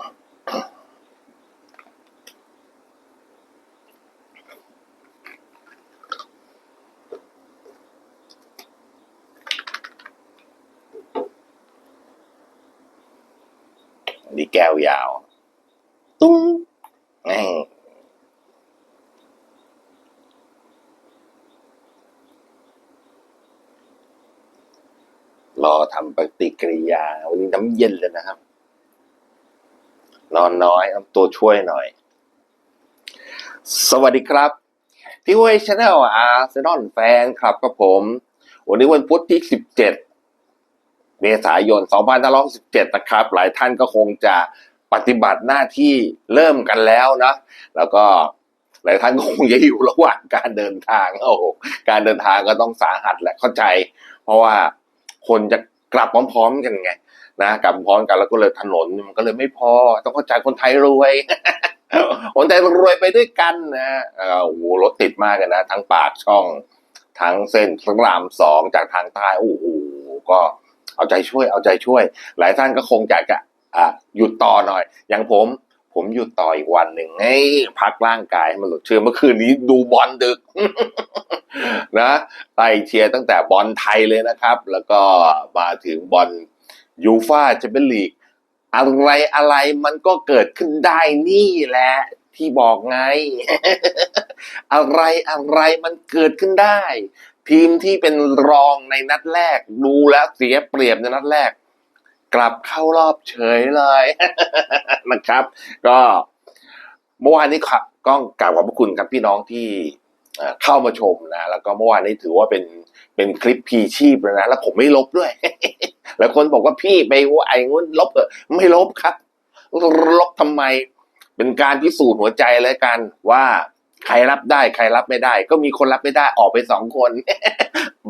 นี่แก้วยาว ตุ้งแม่งรอทำปฏิกิริยา วันนี้น้ำเย็นเลยนะครับ นอนน้อยเอาตัวช่วยหน่อย สวัสดีครับ ที่ห้วยชาแนลอาร์เซนอลแฟนครับกับผม วันนี้วันพุธที่ 17 เมษายน 2517นะครับ หลายท่านก็คงจะปฏิบัติหน้าที่เริ่มกันแล้วนะ แล้วก็หลายท่านก็คงจะอยู่ระหว่างการเดินทางโอ้โหการเดินทางก็ต้องสาหัสแหละเข้าใจ เพราะว่าคนจะกลับพร้อมๆกันไง นะกลับพร้อมกันแล้วก็เลยถนนมันก็เลยไม่พอ ต้องเข้าใจคนไทยรวยคนไทยรวยไปด้วยกันนะเออโอ้โหรถติดมากเลยนะ ทั้งปากช่อง ทั้งเส้นพระรามสองจากทางใต้โอ้โหก็เอาใจช่วยเอาใจช่วย หลายท่านก็คงอยากจะอะหยุดต่อหน่อย อย่างผมผมหยุดต่ออีกวันหนึ่งให้พักร่างกายให้มันหลุดเชื่อเมื่อคืนนี้ดูบอลดึกนะไล่เชียร์ตั้งแต่บอลไทยเลยนะครับ แล้วก็มาถึงบอล ยูฟาแชมเปี้ยนลีกอะไรอะไรมันก็เกิดขึ้นได้นี่แหละ ที่บอกไง อะไรอะไรมันเกิดขึ้นได้ ทีมที่เป็นรองในนัดแรก ดูแล้วเสียเปรียบในนัดแรก กลับเข้ารอบเฉยเลยนะครับ ก็เมื่อวานนี้ครับก็กราบขอบพระคุณครับพี่น้องที่เอ่อเข้ามาชมนะ แล้วก็เมื่อวานนี้ถือว่าเป็นเป็นคลิปพีชีพเลยนะ แล้วผมไม่ลบด้วย แล้วคนบอกว่าพี่ไปว่าไอ้งุ้นลบเหรอไม่ลบครับ ลบทำไม เป็นการพิสูจน์หัวใจแล้วกันว่าใครรับได้ใครรับไม่ได้ ก็มีคนรับไม่ได้ออกไปสองคน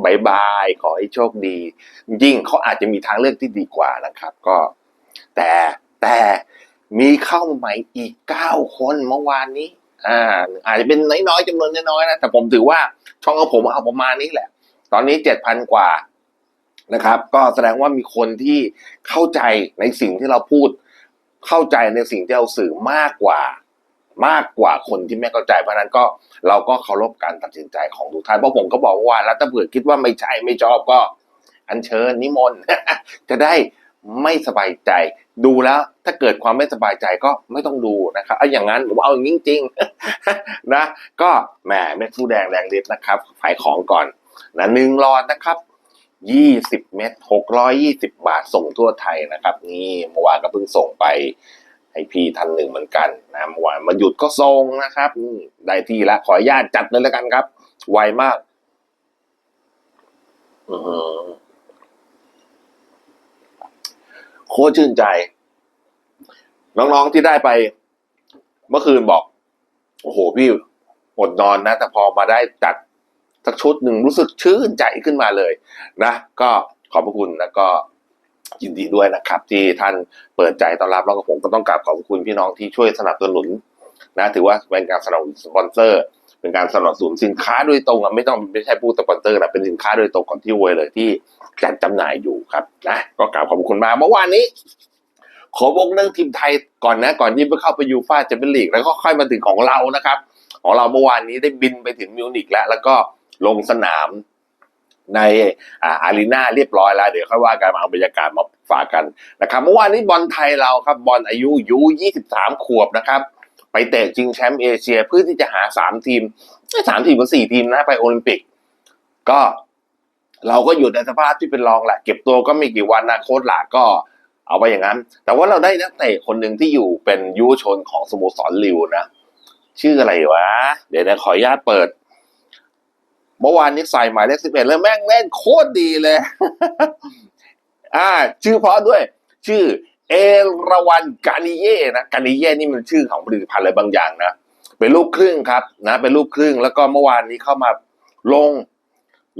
บายบาย ขอให้โชคดียิ่งเขาอาจจะมีทางเลือกที่ดีกว่านะครับ ก็ แต่แต่มีเข้ามาใหม่อีกเก้าคนเมื่อวานนี้ อ่า อาจจะเป็นน้อยๆจำนวนน้อยๆนะแต่ผมถือว่าช่องของผมเอาประมาณนี้แหละ ตอนนี้เจ็ดพันกว่า นะครับ ก็แสดงว่ามีคนที่เข้าใจในสิ่งที่เราพูด เข้าใจในสิ่งที่เราสื่อมากกว่ามากกว่าคนที่ไม่เข้าใจเพราะนั้นก็เราก็เคารพการตัดสินใจของทุกท่านเพราะผมก็บอกว่าแล้วถ้าเผื่อคิดว่าไม่ใช่ไม่ชอบก็ อัญเชิญนิมนต์จะได้ไม่สบายใจ ดูแล้วถ้าเกิดความไม่สบายใจก็ไม่ต้องดูนะครับเอาอย่างนั้นผมเอาอย่างจริงๆนะก็แหมเม็ดฟูแดงแดงฤทธิ์นะครับขายของก่อนนะหนึ่งหลอดนะครับ ยี่สิบเม็ดหกร้อยยี่สิบบาทส่งทั่วไทยนะครับ นี่เมื่อวานก็เพิ่งส่งไปให้พี่ท่านหนึ่งเหมือนกันนะเมื่อวานมาหยุดก็ส่งนะครับได้ที่ละขออนุญาตจัดเลยแล้วกันครับ ไวมากโคตรชื่นใจ น้องๆที่ได้ไป เมื่อคืนบอก โอ้โหพี่อดนอนนะ แต่พอมาได้จัด สักชุดหนึ่งรู้สึกชื่นใจขึ้นมาเลยนะ ก็ขอบพระคุณแล้วก็ยินดีด้วยนะครับ ที่ท่านเปิดใจต้อนรับแล้วก็ผมก็ต้องกราบขอบคุณพี่น้องที่ช่วยสนับสนุนนะถือว่าเป็นการสนับสนุนสปอนเซอร์ เป็นการสนับสนุนสินค้าโดยตรงอะไม่ต้องไม่ใช่ผู้สปอนเซอร์นะเป็นสินค้าโดยตรงของที่เวยเลยที่จัดจำหน่ายอยู่ครับนะก็กราบขอบคุณมากเมื่อวานนี้ขอบอกเรื่องทีมไทยก่อนนะก่อนที่จะเข้าไปยูฟ่าแชมเปี้ยนลีกแล้วก็ค่อยมาถึงของเรานะครับ ของเราเมื่อวานนี้ได้บินไปถึงมิวนิกแล้วแล้วก็ ลงสนามในอาอารีนาเรียบร้อยแล้ว เดี๋ยวค่อยว่ากันมาเอาบรรยากาศมาฝากกันนะครับเมื่อวานนี้บอลไทยเราครับบอลอายุยู23 ขวบนะครับ ไปเตะชิงแชมป์เอเชียเพื่อที่จะหาสามทีมไม่สามทีมหรือสี่ทีมนะไปโอลิมปิก ก็เราก็อยู่ในสภาพที่เป็นรองแหละเก็บตัวก็ไม่กี่วันนะโค้ชหลาก็เอาไปอย่างนั้น แต่ว่าเราได้นักเตะคนหนึ่งที่อยู่เป็นยุวชนของสโมสรลิวนะ ชื่ออะไรวะ เดี๋ยวนะขออนุญาตเปิด เมื่อวานนี้ใส่หมายเลขสิบเอ็ดแล้วแม่งเล่นโคตรดีเลย อ่า ชื่อเพราะด้วย ชื่อ เอราวันกานิเย่นะกานิเย่นี่มันชื่อของผลิตภัณฑ์อะไรบางอย่างนะเป็นลูกครึ่งครับนะ เป็นลูกครึ่งแล้วก็เมื่อวานนี้เข้ามาลง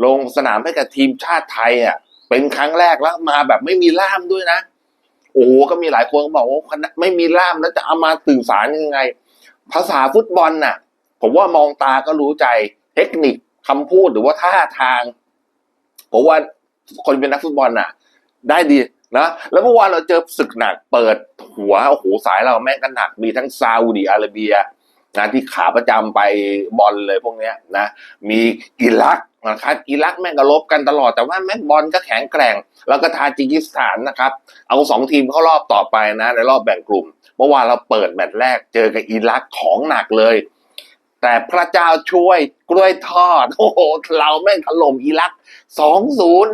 ลงสนามให้กับทีมชาติไทยอะ เป็นครั้งแรกแล้วมาแบบไม่มีล่ามด้วยนะ โอ้ก็มีหลายคนบอกว่าไม่มีล่ามแล้วจะเอามาสื่อสารยังไง ภาษาฟุตบอลน่ะ ผมว่ามองตาก็รู้ใจเทคนิค คำพูดหรือว่าท่าทางผมว่าคนเป็นนักฟุตบอลน่ะ ได้ดีนะแล้วเมื่อวานเราเจอศึกหนักเปิดหัวโอ้โหสายเราแม่งกันหนักมีทั้งซาอุดิอาระเบียนะที่ขาประจำไปบอลเลยพวกเนี้ยนะ มีอิรักนะครับอิรักแม่งก็ลบกันตลอดแต่ว่าแม่งบอลก็แข็งแกร่ง แล้วก็ทาจิกิสถานนะครับ เอาสองทีมเข้ารอบต่อไปนะ ในรอบแบ่งกลุ่ม เมื่อวานเราเปิดแมตช์แรกเจอกับอิรักของหนักเลย แต่พระเจ้าช่วยกล้วยทอด โอ้โห เราแม่งถล่มอิรักสองศูนย์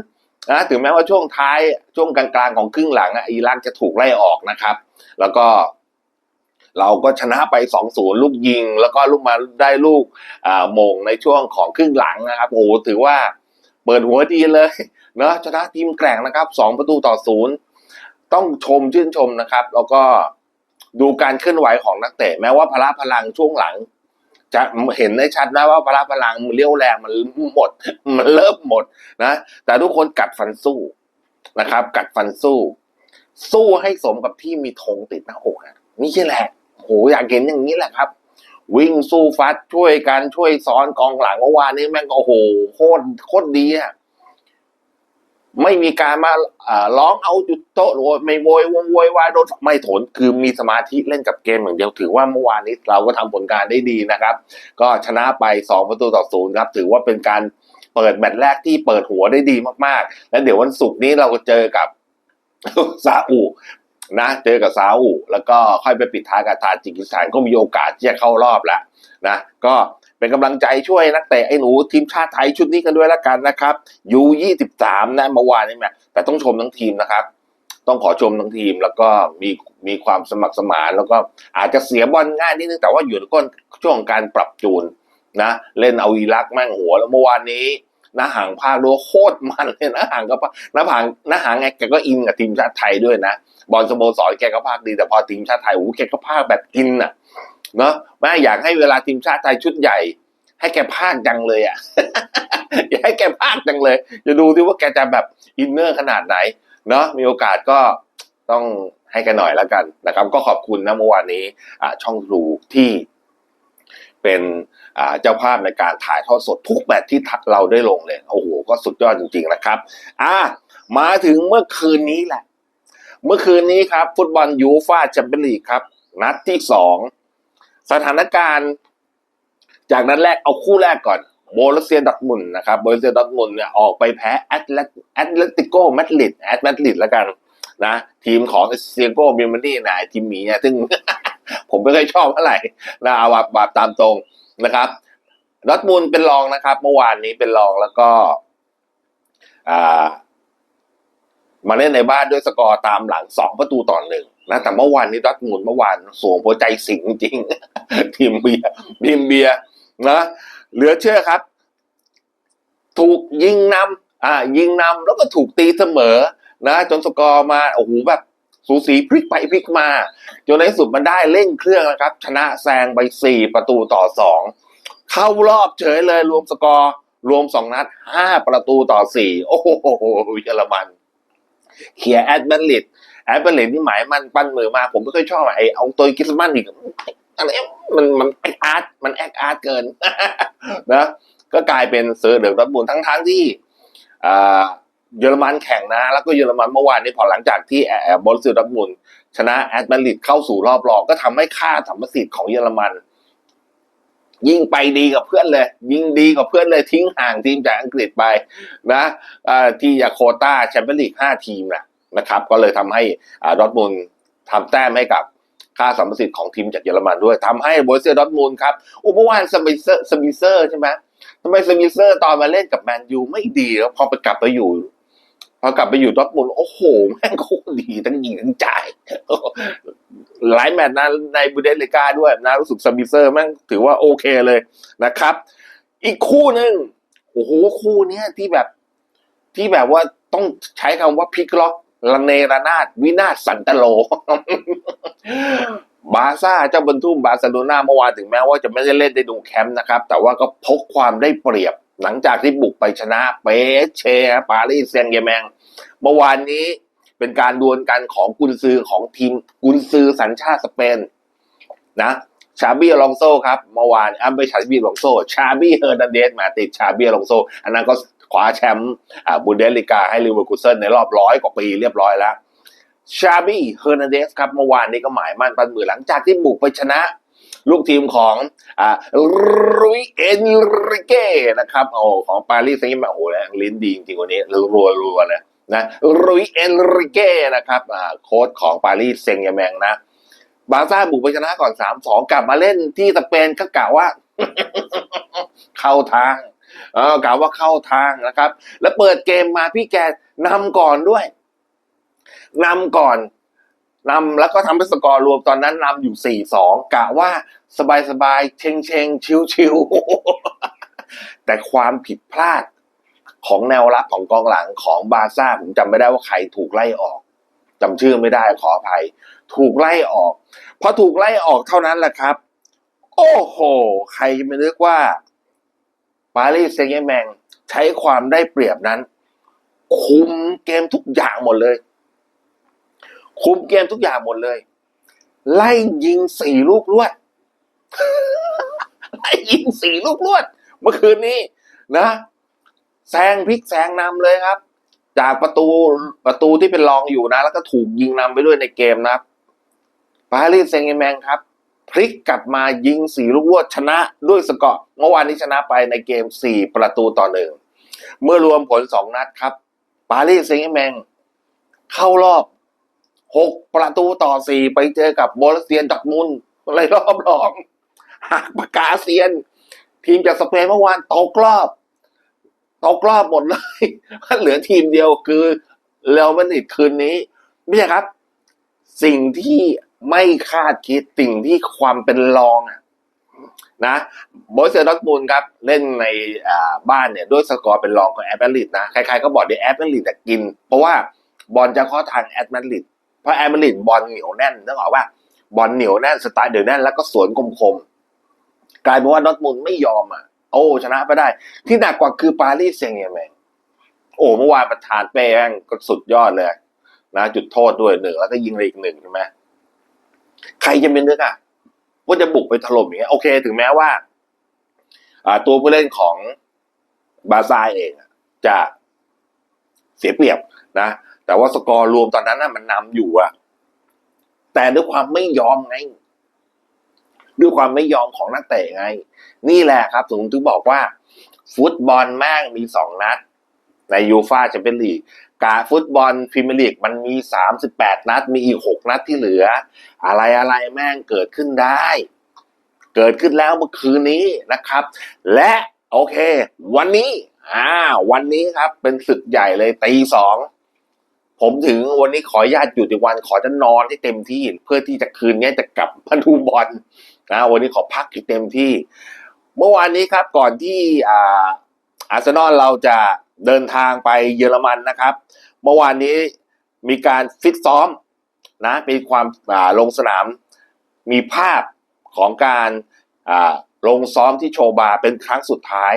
นะถึงแม้ว่าช่วงท้ายช่วงกลางๆของครึ่งหลังอะอิรักจะถูกไล่ออกนะครับ แล้วก็เราก็ชนะไปสองศูนย์ลูกยิง แล้วก็ลูกมาได้ลูกโมงในช่วงของครึ่งหลังนะครับ โอ้ถือว่าเปิดหัวดีเลยเนาะชนะทีมแกร่งนะครับสองประตูต่อศูนย์ต้องชมชื่นชมนะครับ แล้วก็ดูการเคลื่อนไหวของนักเตะแม้ว่าพละพลังช่วงหลัง จะเห็นได้ชัดนะว่าพละพลังเลี้ยวแรงมันหมด มันเริ่มหมดนะแต่ทุกคนกัดฟันสู้นะครับ กัดฟันสู้ สู้ให้สมกับที่มีธงติดหน้าอกนะนี่แหละโหอยากเห็นอย่างนี้แหละครับ วิ่งสู้ฟัดช่วยกันช่วยซ้อนกองหลังเมื่อวานนี้แม่งก็โอ้โหโคตรโคตรดีอะ ไม่มีการมาร้องเอาจุดโต๊ะโวยไม่โวยวงโวยวายโดนไม่ถนคือมีสมาธิเล่นกับเกมอย่างเดียวถือว่าเมื่อวานนี้เราก็ทำผลการได้ดีนะครับ ก็ชนะไปสองประตูต่อศูนย์ครับ ถือว่าเป็นการเปิดแมตช์แรกที่เปิดหัวได้ดีมากๆ แล้วเดี๋ยววันศุกร์นี้เราก็เจอกับซาอุนะเจอกับซาอุแล้วก็ค่อยไปปิดท้ายกับทาจิกิสถานก็มีโอกาสที่จะเข้ารอบแล้วนะก็ เป็นกำลังใจช่วยนักเตะไอ้หนูทีมชาติไทยชุดนี้กันด้วยล้วกันนะครับยูยี่สิบสามนะเมื่อวานนี้แม่แต่ต้องชมทั้งทีมนะครับต้องขอชมทั้งทีมแล้วก็มีมีความสมัครสมานแล้วก็อาจจะเสียบอลง่ายนิดนึงแต่ว่าอยู่ในก้นช่วงการปรับจูนนะ เล่นเอาอีรักแม่งหัวแล้วเมื่อวานนี้นะห่างภาคดูโคตรมันเลยนะห่างก็นะห่างนะห่างไงแกก็อินกับทีมชาติไทยด้วยนะ บอลสโมสรแกก็ภาคดีแต่พอทีมชาติไทยโอ้โหแกก็ภาคแบบอินน่ะ เนาะแม่อยากให้เวลาทีมชาติไทยชุดใหญ่ ให้แกภาคจังเลยอะอยากให้แกภาคจังเลย จะดูดิว่าแกจะแบบอินเนอร์ขนาดไหนเนาะมีโอกาสก็ต้องให้แกันหน่อยแล้วกันนะครับ ก็ขอบคุณนะเมื่อวานนี้ช่องทรูที่เป็นเจ้าภาพในการถ่ายทอดสดทุกแมตช์ที่เราได้ลงเลยโอ้โหก็สุดยอดจริง ๆนะครับ อ่ามาถึงเมื่อคืนนี้แหละ เมื่อคืนนี้ครับ ฟุตบอลยูฟ่าแชมเปี้ยนลีกครับ นัดที่สอง สถานการณ์ จากนั้นแรกเอาคู่แรกก่อนโบลเซียดอทมุนนะครับโบลเซียดอทมุนเนี่ยออกไปแพ้แอตเลติโกมาดริดแอตมาดริดแล้วกันนะทีมของเซียโกเบิลมานี่นะทีมหมีเนี่ยซึ่งผมไม่เคยชอบเท่าไหร่นะเอาแบบแบบตามตรงนะครับดอทมุนเป็นรองนะครับเมื่อวานนี้เป็นรองแล้วก็มาเล่นในบ้านด้วยสกอร์ตามหลังสองประตูต่อหนึ่ง นะแต่เมื่อวานนี้ดอทมุนเมื่อวานสวมหัวใจสิงจริงทีมเบียร์ทีมเบียร์นะเหลือเชื่อครับ ถูกยิงนำอ่า ยิงนำแล้วก็ถูกตีเสมอ นะ จนสกอร์มาโอ้โหแบบสูสีพลิกไปพลิกมาจนในสุดมันได้เร่งเครื่องนะครับ ชนะแซงไปสี่ประตูต่อสองเข้ารอบเฉยเลยรวมสกอร์ รวมสองนัดห้าประตูต่อสี่โอ้โหเยอรมันเขียร์แอดเบนลิด แอดเบนลิดนี่หมายมันปั้นมือมา ผมไม่ค่อยชอบไอ้เอาตัวกิสมันอีกอะไรมันมันแอคอาร์ตมันแอคอาร์ตเกินนะก็กลายเป็นเซอร์เดอร์ดับบุนทั้งทั้งที่อ่าเยอรมันแข่งนะ แล้วก็เยอรมันเมื่อวานนี้พอหลังจากที่แอร์บอลเซอร์ดับบุนชนะแอดเบนลิดเข้าสู่รอบรองก็ทำให้ค่าสัมประสิทธิ์ของเยอรมัน ยิ่งไปดีกับเพื่อนเลย ยิ่งดีกับเพื่อนเลยทิ้งห่างทีมจากอังกฤษไปนะที่ยาโคต้าแชมเปี้ยนลีกห้าทีมนะ นะครับ ก็เลยทำให้ดอทมุนด์ทำแต้มให้กับค่าสัมประสิทธิ์ของทีมจากเยอรมันด้วยทำให้โบรเซียดอทมุนด์ครับอุเมื่อวานสมิเซอร์สมิเซอร์ใช่ไหมทำไมสมิเซอร์ตอนมาเล่นกับแมนยูไม่ดีแล้วพอไปกลับไปอยู่พอกลับไปอยู่ดอทมุนด์โอ้โห แม่งโคตรดีทั้งยิงทั้งจ่าย หลายแมตช์นะในบูเดสลิกาด้วยนะรู้สึกสมิเซอร์แม่งถือว่าโอเคเลยนะครับ อีกคู่หนึ่งโอ้โหคู่เนี้ยที่แบบที่แบบว่าต้องใช้คำว่าพลิกล็อก ระเนระนาดวินาศสันตโล บาซ่าเจ้าบรรทุมบาร์เซโลนาเมื่อวานถึงแม้ว่าจะไม่ได้เล่นได้ดูแคมป์นะครับ แต่ว่าก็พกความได้เปรียบ หลังจากที่บุกไปชนะเปเชปารีสแซงต์แยแมงเมื่อวานนี้เป็นการดวลกันของกุนซือของทีมกุนซือสัญชาติสเปนนะชาบี้ลองโซครับเมื่อวานอะไม่ใช่ชาบี้ลองโซชาบี้เฮอร์นันเดสมาติดชาบี้ลองโซอันนั้นก็ คว้าแชมป์บุนเดสลิกาให้ลิเวอร์คูเซนในรอบร้อยกว่าปีเรียบร้อยแล้วชาบี้เฮอร์นันเดสครับเมื่อวานนี้ก็หมายมั่นปันมือหลังจากที่บุกไปชนะลูกทีมของอ่ารุยเอนริเก้นะครับโอ้ของปารีสแซงต์แร์แมงโอ้โหลิ้นดีจริงๆวันนี้รัวรัวๆเลยนะรุยเอนริเก้นะครับอ่าโค้ชของปารีสแซงต์แร์แมงนะ บาร์ซ่าบุกไปชนะก่อนสามสองกลับมาเล่นที่สเปนก็กล่าวว่า เข้าทาง เออกล่าวว่าเข้าทางนะครับ แล้วเปิดเกมมาพี่แกนำก่อนด้วยนำก่อนนำแล้วก็ทำเป็นสกอร์รวมตอนนั้นนำอยู่สี่สองกะว่าสบายสบายๆ เชงเชงชิวชิวๆ แต่ความผิดพลาดของแนวรับของกองหลังของบาซ่า ผมจำไม่ได้ว่าใครถูกไล่ออกจำชื่อไม่ได้ขออภัย ถูกไล่ออกพอถูกไล่ออกเท่านั้นแหละครับ โอ้โห ใครจะไปนึกว่า ปารีสแซงต์แร์แมงใช้ความได้เปรียบนั้น คุมเกมทุกอย่างหมดเลย คุมเกมทุกอย่างหมดเลย ไล่ยิงสี่ลูกรวดไล่ยิงสี่ลูกรวด เมื่อคืนนี้นะแซงพลิกแซงนำเลยครับ จากประตูประตูที่เป็นรองอยู่นะ แล้วก็ถูกยิงนำไปด้วยในเกมนะปารีสแซงต์แร์แมงครับ พลิกกลับมายิงสีลูกรวดชนะด้วยสกอร์เมื่อวานนี้ชนะไปในเกมสี่ประตูต่อหนึ่งเมื่อรวมผลสองนัดครับ ปารีสแซงต์แมงเข้ารอบหกประตูต่อสี่ไปเจอกับโบลเซียนดอร์ทมุนในรอบรองหักปากกาเซียน ทีมจากสเปนเมื่อวานตกรอบตกรอบหมดเลยเหลือทีมเดียวคือเรอัลมาดริดคืนนี้ไม่ใช่ครับ สิ่งที่ ไม่คาดคิดสิ่งที่ความเป็นรองนะโบลเซียนดอร์ทมุนด์ครับเล่นในบ้านเนี่ยด้วยสกอร์เป็นรองของแอตมาดริดนะใครๆก็บอกเดี๋ยวแอตมาดริดจะกิน เพราะว่าบอลจะเข้อทางแอตมาดริดเพราะแอตมาดริดบอลเหนียวแน่นนึกออกว่าบอลเหนียวแน่นสไตล์เดี๋ยวแน่นแล้วก็สวนคมๆกลายเป็นว่าดอทมุนด์ไม่ยอมอะโอ้ชนะไปได้ ที่หนักกว่าคือปารีสแซงต์แร์แมงโอ้เมื่อวานประธานเป้แม่งก็สุดยอดเลยนะจุดโทษด้วยหนึ่งแล้วก็ยิงเลยอีกหนึ่งใช่ไหม ใครจะเป็นนึกอะว่าจะบุกไปถล่มอย่างเงี้ยโอเค ถึงแม้ว่า อ่า ตัวผู้เล่นของบาซ่าเองจะเสียเปรียบนะ แต่ว่าสกอร์รวมตอนนั้นน่ะมันนำอยู่อะแต่ด้วยความไม่ยอมไง ด้วยความไม่ยอมของนักเตะไง นี่แหละครับผมถึงบอกว่า ฟุตบอลแม่งมีสองนัด ในยูฟาแชมเปี้ยนลีก กาฟุตบอลพรีเมียร์ลีกมันมีสามสิบแปดนัด มีอีกหกนัดที่เหลือ อะไรอะไรแม่งเกิดขึ้นได้ เกิดขึ้นแล้วเมื่อคืนนี้นะครับ และโอเค วันนี้อ่าวันนี้ครับเป็นศึกใหญ่เลยตีสองผมถึงวันนี้ขอญาตหยุดอีกวันขอจะนอนให้เต็มที่ เพื่อที่จะคืนนี้จะกลับมาดูบอลนะวันนี้ขอพักให้เต็มที่ เมื่อวานนี้ครับก่อนที่อ่าอาร์เซนอลเราจะ เดินทางไปเยอรมันนะครับ เมื่อวานนี้มีการฟิตซ้อมนะมีความาลงสนามมีภาพของการาลงซ้อมที่โชบาเป็นครั้งสุดท้าย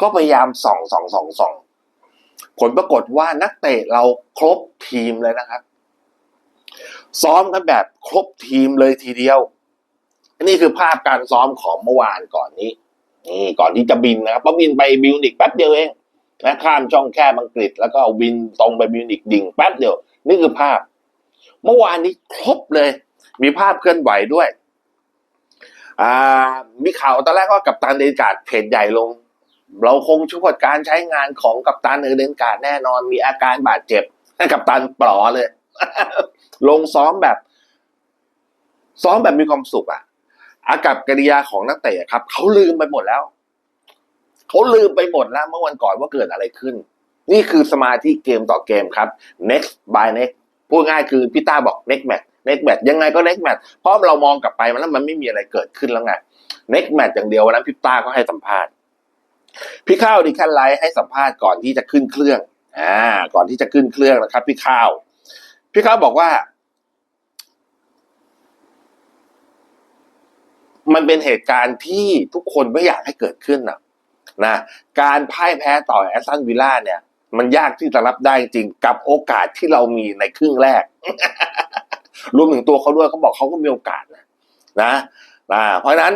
ก็พยายามส่องส่องส่องส่องผลปรากฏว่านักเตะเราครบทีมเลยนะครับ ซ้อมกันแบบครบทีมเลยทีเดียว อันนี้คือภาพการซ้อมของเมื่อวานก่อนนี้นี่ก่อนที่จะบินนะครับเพราะบินไปบิวนิกแป๊บเดียวเอง นะข้ามช่องแคบอังกฤษ แล้วก็บินตรงไปบิวนิกดิ่งแป๊บเดียว นี่คือภาพ เมื่อวานนี้ครบเลย มีภาพเคลื่อนไหวด้วยมีข่าวตอนแรกว่ากับตันเดนการ์ดเพจใหญ่ลง เราคงช่วยการใช้งานของกัปตันเอเดนการ์ดแน่นอน มีอาการบาดเจ็บกัปตันปลอเลย ลงซ้อมแบบ ซ้อมแบบมีความสุขอะอากับกิริยาของนักเตะครับ เขาลืมไปหมดแล้ว เขาลืมไปหมดแล้วเมื่อวันก่อนว่าเกิดอะไรขึ้น นี่คือสมาธิเกมต่อเกมครับ next by next พูดง่ายคือพี่ต้าบอก next match next match ยังไงก็ next match เพราะเรามองกลับไปมันแล้วมันไม่มีอะไรเกิดขึ้นแล้วไง next match อย่างเดียววันนั้นพี่ต้าก็ให้สัมภาษณ์พี่ข้าวดิคันไลท์ให้สัมภาษณ์ก่อนที่จะขึ้นเครื่องอ่าก่อนที่จะขึ้นเครื่องนะครับ พี่ข้าว พี่ข้าวบอกว่า มันเป็นเหตุการณ์ที่ทุกคนไม่อยากให้เกิดขึ้นนะ นะการพ่ายแพ้ต่อแอสตันวิลล่าเนี่ย มันยากที่จะรับได้จริงกับโอกาสที่เรามีในครึ่งแรก รวมถึงตัวเขาด้วยเขาบอกเขาก็มีโอกาสนะนะนะเพราะฉะนั้น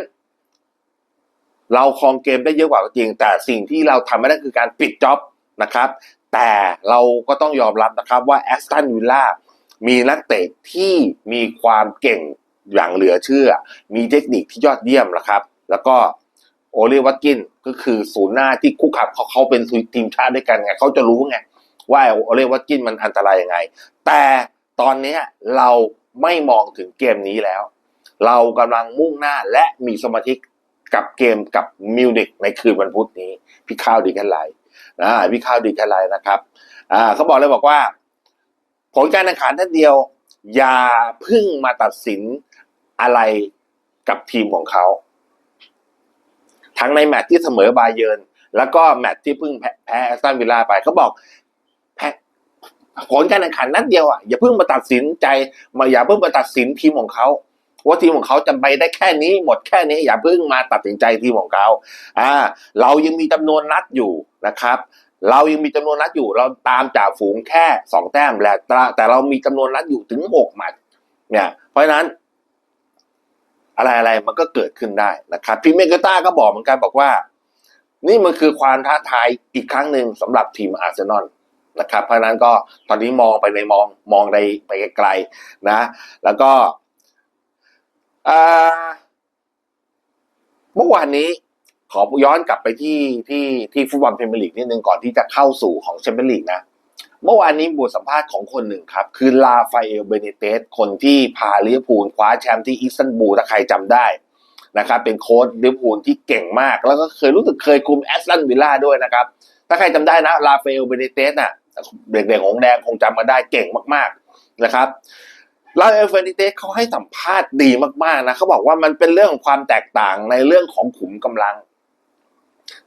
เราครองเกมได้เยอะกว่าจริง แต่สิ่งที่เราทำไม่ได้คือการปิดจ็อบนะครับ แต่เราก็ต้องยอมรับนะครับว่าแอสตันวิลล่ามีนักเตะที่มีความเก่งอย่างเหลือเชื่อ มีเทคนิคที่ยอดเยี่ยมนะครับ แล้วก็ โอเลวัตกินก็คือศูนย์หน้าที่คู่ขับเขาเขาเป็นทีมชาติด้วยกันไงเขาจะรู้ไงว่าโอเลวัตกินมันอันตรายยังไง แต่ตอนนี้เราไม่มองถึงเกมนี้แล้ว เรากำลังมุ่งหน้าและมีสมาธิกับเกมกับมิวนิกในคืนวันพุธนี้ พี่ข้าวดีแค่ไหนนะพี่ข้าวดีแค่ไหนนะครับอ่าเขาบอกเลยบอกว่า ผลการแข่งขันท่านเดียว อย่าพึ่งมาตัดสินอะไรกับทีมของเขา ทั้งในแมตช์ที่เสมอบาเยิร์นแล้วก็แมตช์ที่เพิ่งแพ้แอสตันวิลล่าไปเขาบอกแพ้ผลการแข่งขันนัดเดียวอะอย่าเพิ่งมาตัดสินใจมาอย่าเพิ่งมาตัดสินทีมของเขาว่าทีมของเขาจะไปได้แค่นี้หมดแค่นี้ อย่าเพิ่งมาตัดสินใจทีมของเขาอ่าเรายังมีจำนวนนัดอยู่นะครับ เรายังมีจำนวนนัดอยู่ เราตามจ่าฝูงแค่สองแต้มแหละแต่แต่เรามีจำนวนนัดอยู่ถึงหกแมตช์เนี่ยเพราะฉะนั้น อะไรอะไรมันก็เกิดขึ้นได้นะครับพี่เมกาต้าก็บอกเหมือนกันบอกว่า นี่มันคือความท้าทายอีกครั้งหนึ่งสำหรับทีมอาร์เซนอลนะครับ เพราะฉะนั้นก็ตอนนี้มองไปในมองมองในไปไกลๆนะ แล้วก็เมื่อวานนี้ขอย้อนกลับไปที่ที่ที่ฟุตบอลพรีเมียร์ลีกนิดนึงก่อนที่จะเข้าสู่ของแชมเปี้ยนลีกนะ เมื่อวานนี้บทสัมภาษณ์ของคนหนึ่งครับ คือลาฟาเอลเบเนเตสคนที่พาลิเวอร์พูลคว้าแชมป์ที่อิสตันบูลถ้าใครจำได้นะครับเป็นโค้ชลิเวอร์พูลที่เก่งมาก แล้วก็เคยรู้สึกเคยคุมแอสตันวิลล่าด้วยนะครับ ถ้าใครจำได้นะลาฟาเอลเบเนเตสน่ะเด็กๆของแดงคงจำมาได้เก่งมากๆนะครับลาเอลเฟนิเตสเขาให้สัมภาษณ์ดีมากๆนะเขาบอกว่ามันเป็นเรื่องของความแตกต่างในเรื่องของขุมกำลัง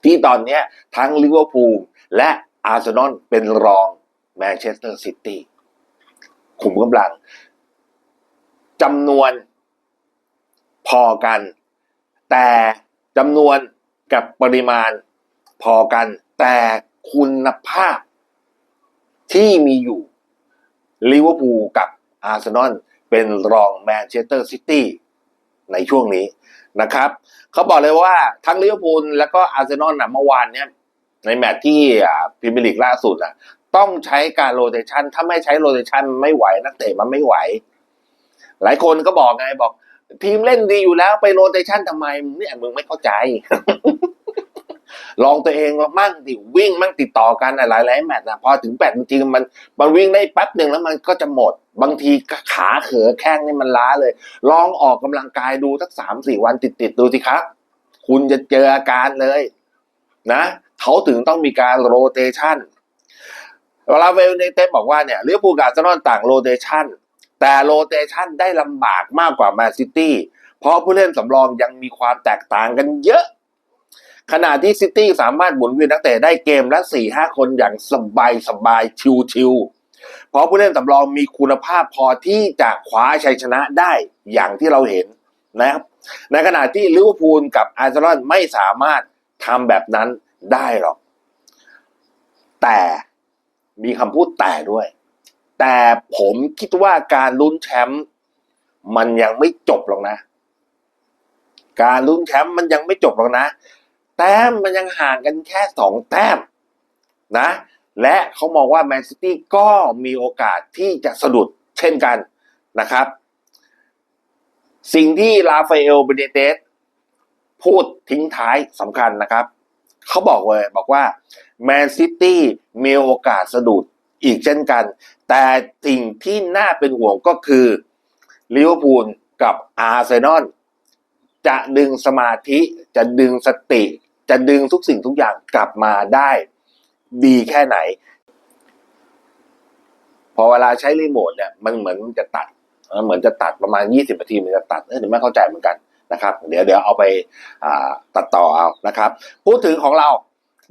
ที่ตอนเนี้ทั้งลิเวอร์พูลและอาร์เซนอลเป็นรอง แมนเชสเตอร์ซิตี้ขุมกำลังจำนวนพอกัน แต่จำนวนกับปริมาณพอกัน แต่คุณภาพที่มีอยู่ลิเวอร์พูลกับอาร์เซนอลเป็นรองแมนเชสเตอร์ซิตี้ในช่วงนี้นะครับ เขาบอกเลยว่าทั้งลิเวอร์พูลแล้วก็อาร์เซนอลนะเมื่อวานเนี้ยในแมตช์ที่พรีเมียร์ลีกล่าสุดอะ ต้องใช้การโรเตชันถ้าไม่ใช้โรเตชันไม่ไหวนักเตะมันไม่ไหว หลายคนก็บอกไงบอก ทีมเล่นดีอยู่แล้วไปโรเตชันทำไมเนี่ยมึงไม่เข้าใจ ลองตัวเองมั่งดิวิ่งมั่งติดต่อกันอะหลายแมตช์นะพอถึงแปดจริงมันมันวิ่งได้แป๊บหนึ่งแล้วมันก็จะหมด บางทีขาเขอแข้งนี่มันล้าเลย ลองออกกำลังกายดูสักสามสี่วันติดๆดูสิครับ คุณจะเจออาการเลย นะเขาถึงต้องมีการโรเตชัน ลาเวลเนเต้บอกว่าเนี่ยลิเวอร์พูลกับอาร์เซนอลต่างโรเตชันแต่โรเตชันได้ลำบากมากกว่าแมนซิตี้เพราะผู้เล่นสำรองยังมีความแตกต่างกันเยอะ ขณะที่ซิตี้สามารถหมุนเวียนนักเตะได้เกมละสี่ห้าคนอย่างสบายสบายชิวชิวๆเพราะผู้เล่นสำรองมีคุณภาพพอที่จะคว้าชัยชนะได้อย่างที่เราเห็นนะครับในขณะที่ลิเวอร์พูลกับอาร์เซนอลไม่สามารถทำแบบนั้นได้หรอก แต่ มีคำพูดแต่ด้วย แต่ผมคิดว่าการลุ้นแชมป์มันยังไม่จบหรอกนะ การลุ้นแชมป์มันยังไม่จบหรอกนะ แต้มมันยังห่างกันแค่สองแต้มนะ และเขามองว่าแมนซิตี้ก็มีโอกาสที่จะสะดุดเช่นกันนะครับ สิ่งที่ลาฟาเอลเบเนเตสพูดทิ้งท้ายสำคัญนะครับ เขาบอกเลยบอกว่าแมนซิตี้มีโอกาสสะดุดอีกเช่นกัน แต่สิ่งที่น่าเป็นห่วงก็คือลิเวอร์พูลกับอาร์เซนอลจะดึงสมาธิจะดึงสติ จะดึงทุกสิ่งทุกอย่างกลับมาได้ดีแค่ไหน พอเวลาใช้รีโมทเนี่ยมันเหมือนมันจะตัด เหมือนจะตัดประมาณ 20นาทีมันจะตัดเออเดี๋ยวไม่เข้าใจเหมือนกัน นะครับ เดี๋ยวเดี๋ยวเอาไปตัดต่อเอานะครับ พูดถึงของเรา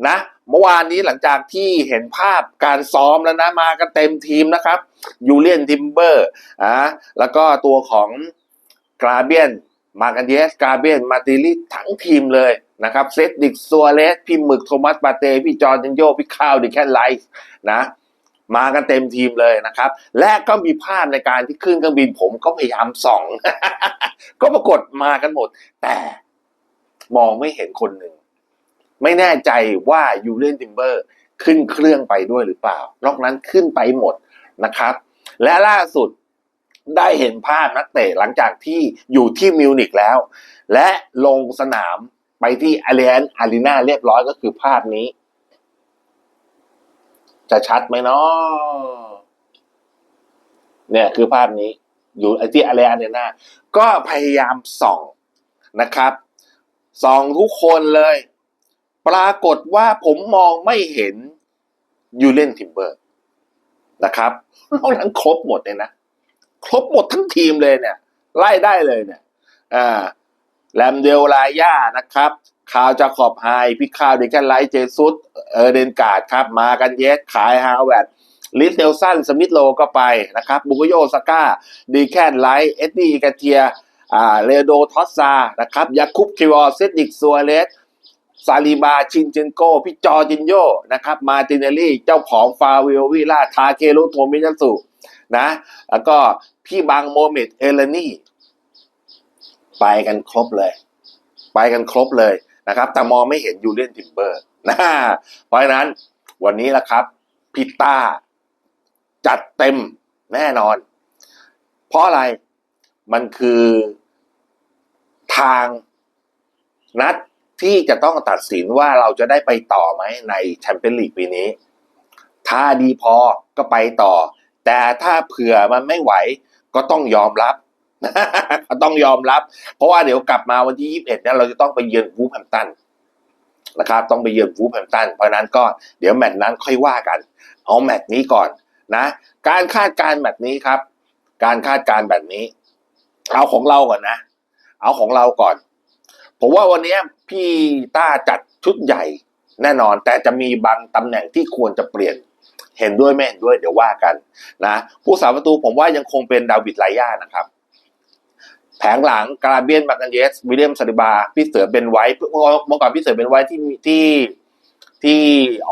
นะเมื่อวานนี้หลังจากที่เห็นภาพการซ้อมแล้วนะมากันเต็มทีมนะครับยูเลียนทิมเบอร์อ่าแล้วก็ตัวของกราเบียนมากันเยสกราเบียนมาติลิทั้งทีมเลยนะครับเซตดิกซัวเรสพี่หมึกโทมัสปาเต้พี่จอร์จินโยพี่ข้าวดิแคนไลท์นะ มากันเต็มทีมเลยนะครับ และก็มีภาพในการที่ขึ้นเครื่องบินผมก็พยายามส่อง ก็ปรากฏมากันหมด แต่มองไม่เห็นคนหนึ่ง ไม่แน่ใจว่ายูเลียนทิมเบอร์ขึ้นเครื่องไปด้วยหรือเปล่านอกนั้นขึ้นไปหมดนะครับ และล่าสุดได้เห็นภาพนักเตะหลังจากที่อยู่ที่มิวนิกแล้ว และลงสนามไปที่อารีนอารีนาเรียบร้อยก็คือภาพนี้ จะชัดไหมเนาะเนี่ยคือภาพนี้ อยู่ที่อารีนอารีนาก็พยายามส่องนะครับส่องทุกคนเลย ปรากฏว่าผมมองไม่เห็นยูเลนทิมเบอร์นะครับนอกนั้นครบหมดเลยนะ ครบหมดทั้งทีมเลยเนี่ย ไล่ได้เลยเนี่ย อ่าแลมเดลลาย่านะครับ คาวจาขอบไฮพิคาวเดกันไลท์เจซุสเออเดนการ์ดครับ มากันเยสขายฮาวเวร์ดลิสเซลสันสมิธโลก็ไปนะครับบุกโยสก้าดีแคนไลท์เอ็ดดี้กาเทียอ่าเรโดทอสซานะครับยาคุปคิวอเซติกซัวเรสซาลิบาชินเจนโกพี่จอร์จินโยนะครับมาตินเนลี่เจ้าของฟาวิโอวิล่าทาเคโรโทมิยัสุนะแล้วก็พี่บังโมเมดเอเลนี่ ไปกันครบเลย ไปกันครบเลย นะครับ แต่มองไม่เห็นยูเลียนทิมเบอร์นะเพราะฉะนั้นวันนี้ละครับพิต้าจัดเต็มแน่นอน เพราะอะไรมันคือทางนัดที่จะต้องตัดสินว่าเราจะได้ไปต่อไหมในแชมเปี้ยนลีกปีนี้ ถ้าดีพอก็ไปต่อ แต่ถ้าเผื่อมันไม่ไหวก็ต้องยอมรับ ก็ต้องยอมรับ เพราะว่าเดี๋ยวกลับมาวันที่ 21เนี่ยเราจะต้องไปเยือนวูฟแฮมตันนะครับ ต้องไปเยือนวูฟแฮมตันเพราะนั้นก็เดี๋ยวแมตช์นั้นค่อยว่ากัน เอาแมตช์นี้ก่อนนะ การคาดการณ์แบบนี้ครับ การคาดการแบบนี้ เอาของเราก่อนนะ เอาของเราก่อน ผมว่าวันนี้พี่ต้าจัดชุดใหญ่แน่นอน แต่จะมีบางตำแหน่งที่ควรจะเปลี่ยนเห็นด้วยไม่เห็นด้วยเดี๋ยวว่ากันนะผู้สาประตูผมว่ายังคงเป็นดาวิดไลย่านะครับ แผงหลังกราเบียนบักกันเยสวิลเลียมซาดิบา พี่เสือเป็นไว้เมื่อก่อนพี่เสือเป็นไว้ที่ที่ที่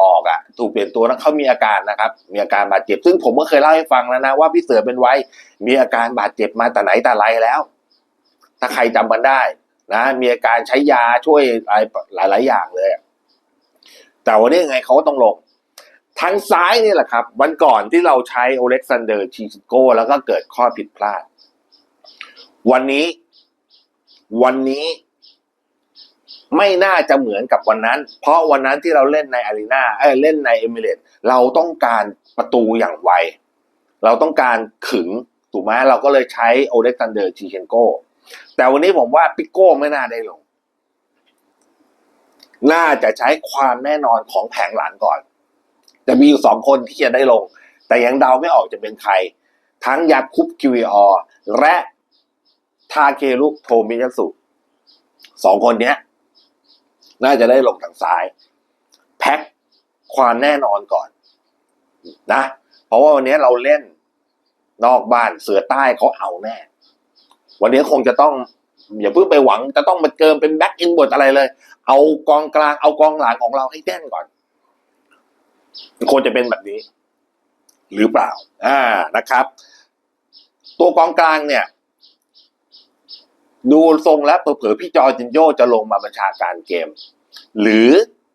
ออกอะ ถูกเปลี่ยนตัวแล้วเขามีอาการนะครับ มีอาการบาดเจ็บ ซึ่งผมก็เคยเล่าให้ฟังแล้วนะว่าพี่เสือเป็นไว้มีอาการบาดเจ็บมาแต่ไหนแต่ไรแล้ว ถ้าใครจำกันได้นะมีอาการใช้ยาช่วยอะไรหลาย ๆ อย่างเลย แต่วันนี้ไงเขาก็ต้องลง ทางซ้ายนี่แหละครับ วันก่อนที่เราใช้โอเล็กซานเดอร์ชีสโกแล้วก็เกิดข้อผิดพลาด วันนี้ วันนี้ ไม่น่าจะเหมือนกับวันนั้น เพราะวันนั้นที่เราเล่นในอารีนาเออเล่นในเอมิเรตเราต้องการประตูอย่างไว เราต้องการขึงถูกไหมเราก็เลยใช้โอเล็กซานเดอร์ชีเชนโกแต่วันนี้ผมว่าปิโก้ไม่น่าได้ลง น่าจะใช้ความแน่นอนของแผงหลังก่อนจะมีอยู่สองคนที่จะได้ลง แต่ยังเดาไม่ออกจะเป็นใคร ทั้งยาคุปคิวิออและ ทาเครุโทมิยสุสองคนเนี้ย น่าจะได้ลงทางซ้าย แพ็คความแน่นอนก่อน นะ เพราะว่าวันนี้เราเล่นนอกบ้านเสือใต้เขาเอาแน่ วันนี้คงจะต้อง อย่าเพิ่งไปหวังจะต้องมาเกินเป็นแบ็กอินบทอะไรเลย เอากองกลางเอากองหลังของเราให้แน่นก่อนควรจะเป็นแบบนี้ หรือเปล่า อ่านะครับ ตัวกองกลางเนี่ย ดูทรงแล้วเผลอๆพี่จอร์จินโยจะลงมาบัญชาการเกม หรือ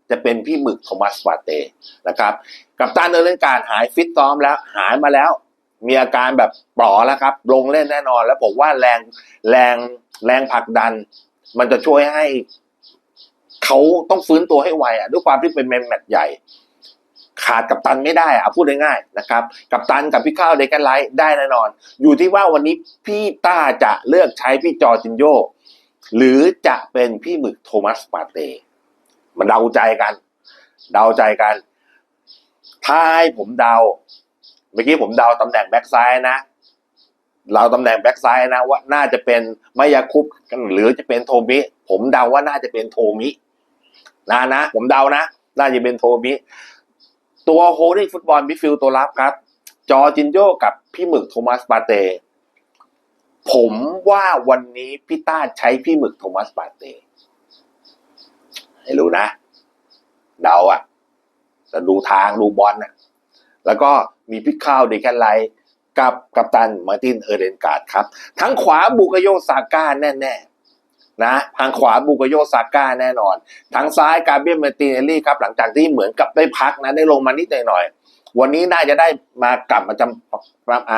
จะเป็นพี่หมึกโทมัสวาเตนะครับ กับตันเนเล่นการหายฟิตซ้อมแล้วหายมาแล้ว มีอาการแบบปลอแล้วครับ ลงเล่นแน่นอน แล้วผมว่าแรงแรงแรงผลักดัน มันจะช่วยให้เขาต้องฟื้นตัวให้ไวอะด้วยความที่เป็นแมตช์ใหญ่ ขาดกับตันไม่ได้อะพูดง่ายๆนะครับ กับตันกับพี่ข้าวเดกันไลท์ได้แน่นอน อยู่ที่ว่าวันนี้พี่ต้าจะเลือกใช้พี่จอร์จินโยหรือจะเป็นพี่หมึกโทมัสปาเต้มันเดาใจกัน เดาใจกันถ้าให้ผมเดา เมื่อกี้ผมเดาตำแหน่งแบ็กซ้ายนะ เราตำแหน่งแบ็กซ้ายนะว่าน่าจะเป็นมายาคุปหรือจะเป็นโทมิ ผมเดาว่าน่าจะเป็นโทมินะนะ ผมเดานะ น่าจะเป็นโทมิ ตัวโฮลดิ้งฟุตบอลมิฟิลตัวรับครับ จอจินโยกับพี่หมึกโทมัสปาเต้ผมว่าวันนี้พี่ต้าใช้พี่หมึกโทมัสปาเต้ให้รู้นะ เดาอะแต่ดูทางดูบอลนะแล้วก็มีพี่ข้าวเดแคนไลกับกัปตันมาร์ตินเออร์เดนการ์ดครับ ทั้งขวาบุกโยซาก้าแน่ๆ นะทางขวาบุกโยซาก้าแน่นอน ทางซ้ายกาเบียนมตินเอลลี่ครับ หลังจากที่เหมือนกับได้พักนะได้ลงมานิดหน่อย วันนี้น่าจะได้มากลับมาจำ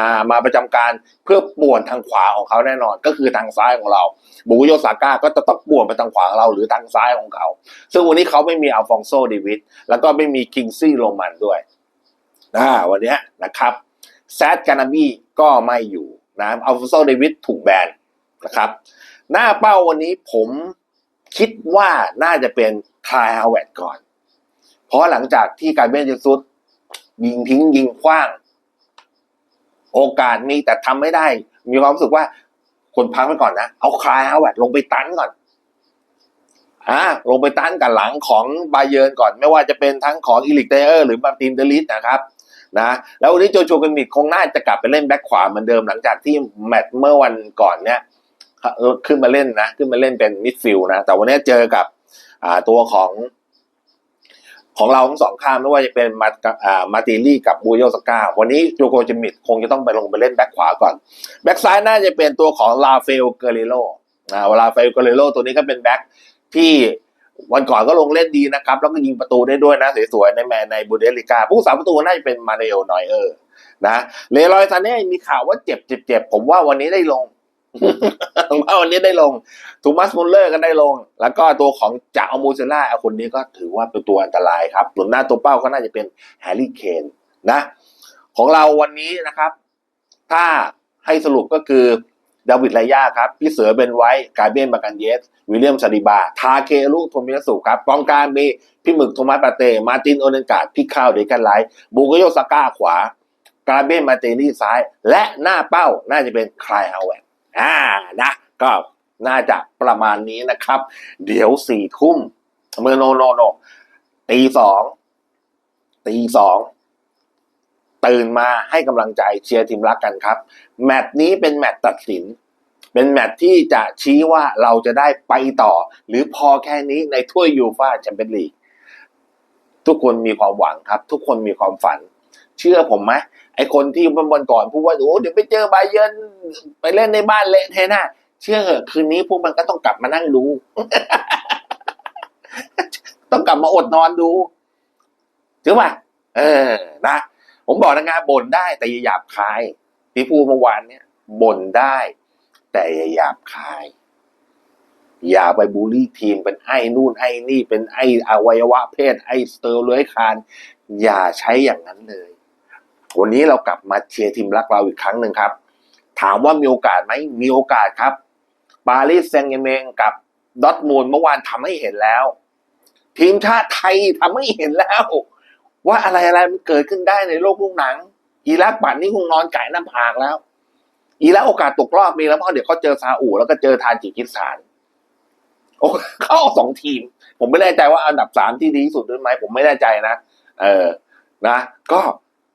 ามาประจำการเพื่อป่วนทางขวาของเขาแน่นอน ก็คือทางซ้ายของเราบุกโยซาก้าก็จะต้องป่วนไปทางขวาของเราหรือทางซ้ายของเขา ซึ่งวันนี้เขาไม่มีอัลฟองโซเดวิดแล้วก็ไม่มีคิงซี่โรมันด้วยอ่าวันนี้นะครับแซดกานาบีก็ไม่อยู่นะอัลฟองโซเดวิดถูกแบนนะครับ หน้าเป้าวันนี้ผมคิดว่าน่าจะเป็นคลายฮาวเวดก่อน เพราะหลังจากที่การเบนเจซุสยิงทิ้งยิงขว้าง โอกาสมีแต่ทำไม่ได้ มีความรู้สึกว่าคนพักไว้ก่อนนะ เอาคลายฮาวเวดลงไปตันก่อนอ่าลงไปตันกับหลังของบาเยิร์ก่อน ไม่ว่าจะเป็นทั้งของอีลิกเตอร์หรือมาตินเดลิสนะครับนะแล้ววันนี้โจโฉกันมิดคงน่าจะกลับไปเล่นแบ็คขวาเหมือนเดิมหลังจากที่แมตช์เมื่อวันก่อนเนี่ย ขึ้นมาเล่นนะ ขึ้นมาเล่นเป็นมิดฟิลนะแต่วันนี้เจอกับอ่าตัวของของเราทั้งสองข้างไม่ว่าจะเป็นมาอ่ามาติลี่กับบูโยสก้าวันนี้โจโกจิมิดคงจะต้องไปลงไปเล่นแบ็คขวาก่อน แบ็คซ้ายน่าจะเป็นตัวของลาเฟลเกเรโลนะลาเฟลเกเรโลตัวนี้ก็เป็นแบ็คที่วันก่อนก็ลงเล่นดีนะครับ แล้วก็ยิงประตูได้ด้วยนะ สวยๆ ในแมนในบูเดลิกา ผู้สาประตูน่าจะเป็นมาเรโอนอยเออร์นะเลรอยซานเน่มีข่าวว่าเจ็บเจ็บเจ็บผมว่าวันนี้ได้ลง มว่าวันนี้ได้ลงทูมัสมุลเลอร์ก็ได้ลง แล้วก็ตัวของจาอมูเซล่าคนนี้ก็ถือว่าเป็นตัวอันตรายครับส่วนหน้าตัวเป้าก็น่าจะเป็นแฮร์รี่เคนนะ ของเราวันนี้นะครับ ถ้าให้สรุปก็คือดาวิดไลยาครับ พี่เสือเบนไว้กาเบียนบากันเยส วิลเลียมซาดิบา ทาเคลุโทมิยาสุครับกองกางมี พี่หมึกโทมัสปาเต้มาร์ตินโอเนนกาดพี่ข้าวเดกันไลท์บูกโยซาก้าขวา กาเบียนมาเตนี่ซ้าย และหน้าเป้าน่าจะเป็นคลายฮาวเวด อ่านะ ก็น่าจะประมาณนี้นะครับ เดี๋ยวสี่ทุ่มเมื่อโนโนโนตีสองตีสองตื่นมาให้กำลังใจเชียร์ทีมรักกันครับ แมตช์นี้เป็นแมตช์ตัดสิน เป็นแมตช์ที่จะชี้ว่าเราจะได้ไปต่อ หรือพอแค่นี้ในถ้วยยูฟ่าแชมเปี้ยนลีกทุกคนมีความหวังครับ ทุกคนมีความฝัน เชื่อผมไหมไอคนที่เมื่อวันก่อนพูดว่าโอ้เดี๋ยวไปเจอบาเยินไปเล่นในบ้านเละเทะน่ะเชื่อเหอะคืนนี้พวกมันก็ต้องกลับมานั่งดู ต้องกลับมาอดนอนดูถือป่ะเออนะ ผมบอกนะงานบ่นได้แต่อย่าหยาบคายที่พูดเมื่อวานเนี่ยบ่นได้ แต่อย่าหยาบคาย อย่าไปบูลลี่ทีมเป็นไอ้นู่นไอ้นี่เป็นไอ้อวัยวะเพศไอ้สเตอร์เลื้อยคาน อย่าใช้อย่างนั้นเลย วันนี้เรากลับมาเชียร์ทีมรักเราอีกครั้งหนึ่งครับ ถามว่ามีโอกาสไหมมีโอกาสครับ ปารีสแซงต์แชร์แมงกับดอทมูลเมื่อวานทำให้เห็นแล้ว ทีมชาติไทยทำให้เห็นแล้ว ว่าอะไรอะไรมันเกิดขึ้นได้ในโลกลูกหนังอิรักบัตรนี่คงนอนไก่น้ำผากแล้วอิรักโอกาสตกรอบมีแล้วเพราะเดี๋ยวเขาเจอซาอุแล้วก็เจอทานจิกิสถานโอ้เข้าสองทีม ผมไม่แน่ใจว่าอันดับสามที่ดีที่สุดด้วยไหมผมไม่แน่ใจนะเออนะ ก็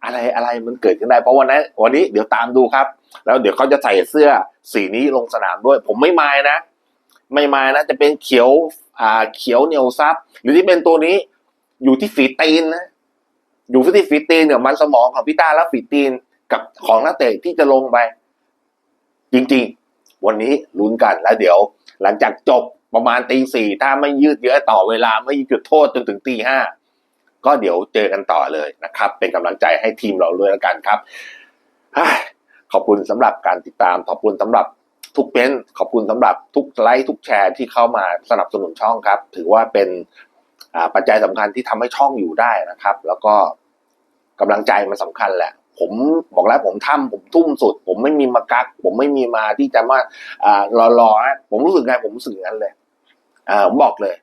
อะไรอะไรมันเกิดขึ้นได้ เพราะวันนั้นวันนี้เดี๋ยวตามดูครับ แล้วเดี๋ยวเขาจะใส่เสื้อสีนี้ลงสนามด้วย ผมไม่มายนะ ไม่มายนะ จะเป็นเขียวอ่าเขียวเหนียวซับหรือที่เป็นตัวนี้อยู่ที่ฝีตีนนะอยู่ที่ฝีตีนเนี่ยมันสมองของพี่ต้าและฝีตีนกับของนักเตะที่จะลงไป จริง ๆ วันนี้ลุ้นกันแล้วเดี๋ยว หลังจากจบประมาณตีสี่ถ้าไม่ยืดเยอะต่อเวลาไม่จุดโทษจนถึงตีห้า ก็เดี๋ยวเจอกันต่อเลยนะครับ เป็นกำลังใจให้ทีมเราด้วยแล้วกันครับขอบคุณสำหรับการติดตามขอบคุณสำหรับทุกเม้นขอบคุณสำหรับทุกไลค์ทุกแชร์ที่เข้ามาสนับสนุนช่องครับ ถือว่าเป็นปัจจัยสำคัญที่ทำให้ช่องอยู่ได้นะครับ แล้วก็กำลังใจมันสำคัญแหละ ผมบอกแล้วผมทำผมทุ่มสุด ผมไม่มีมากัก ผมไม่มีมาที่จะมาอ่ารอๆผมรู้สึกไงผมรู้สึกอย่างนั้นเลยผมบอกเลย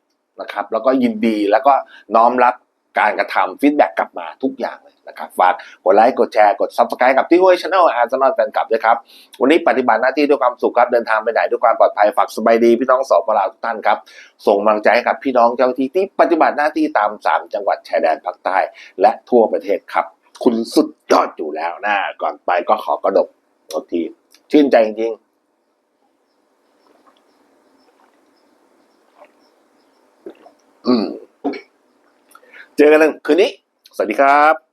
นะครับ แล้วก็ยินดีแล้วก็น้อมรับ การกระทำฟีดแบ็กกลับมาทุกอย่างเลยนะครับฝากกดไลค์กดแชร์กดซับสไครต์กับที่ห้วยชาแนลอาร์ซนอลแฟนคลับด้วยครับ วันนี้ปฏิบัติหน้าที่ด้วยความสุขครับ เดินทางไปไหนด้วยความปลอดภัยฝากสบายดีพี่น้องสอบปลาทุกท่านครับ ส่งกำลังใจให้กับพี่น้องเจ้าหน้าที่ที่ปฏิบัติหน้าที่ตามสามจังหวัดชายแดนภาคใต้ และทั่วประเทศครับ คุณสุดยอดอยู่แล้วนะก่อนไปก็ขอกระดกโอทีชื่นใจจริงๆอืม เจอกันคืนนี้ สวัสดีครับ